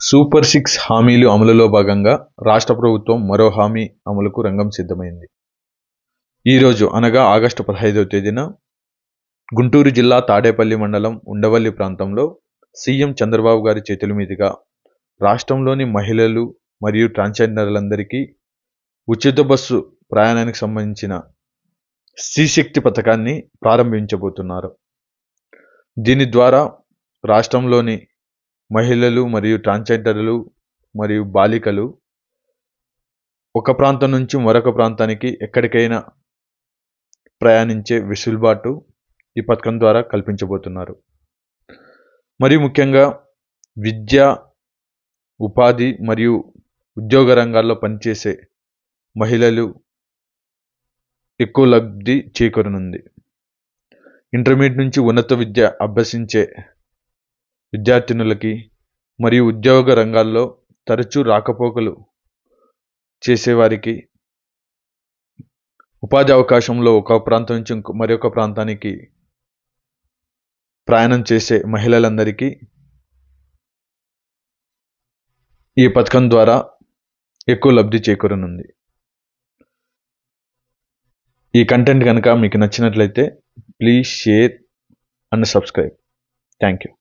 Super six హామీలు అమలులో భాగంగా రాష్ట్ర ప్రభుత్వం మరో హామీ అమలుకు రంగం సిద్ధమైంది. ఈరోజు అనగా ఆగస్టు పదహైదవ తేదీన గుంటూరు జిల్లా తాడేపల్లి మండలం ఉండవల్లి ప్రాంతంలో సీఎం చంద్రబాబు గారి చేతుల మీదుగా రాష్ట్రంలోని మహిళలు మరియు ట్రాన్స్జెండర్లందరికీ ఉచిత బస్సు ప్రయాణానికి సంబంధించిన శక్తి పథకాన్ని ప్రారంభించబోతున్నారు. దీని ద్వారా రాష్ట్రంలోని మహిళలు మరియు ట్రాన్స్జెండర్లు మరియు బాలికలు ఒక ప్రాంతం నుంచి మరొక ప్రాంతానికి ఎక్కడికైనా ప్రయాణించే వెసులుబాటు ఈ పథకం ద్వారా కల్పించబోతున్నారు. మరియు ముఖ్యంగా విద్య ఉపాధి మరియు ఉద్యోగ రంగాల్లో పనిచేసే మహిళలు ఎక్కువ లబ్ధి చేకూరనుంది. ఇంటర్మీడియట్ నుంచి ఉన్నత విద్య అభ్యసించే విద్యార్థినులకి మరియు ఉద్యోగ రంగాల్లో తరచూ రాకపోకలు చేసేవారికి ఉపాధి అవకాశంలో ఒక ప్రాంతం నుంచి ఇంకో మరొక ప్రాంతానికి ప్రయాణం చేసే మహిళలందరికీ ఈ పథకం ద్వారా ఎక్కువ లబ్ధి చేకూరనుంది. ఈ కంటెంట్ కనుక మీకు నచ్చినట్లయితే please share and subscribe. Thank you.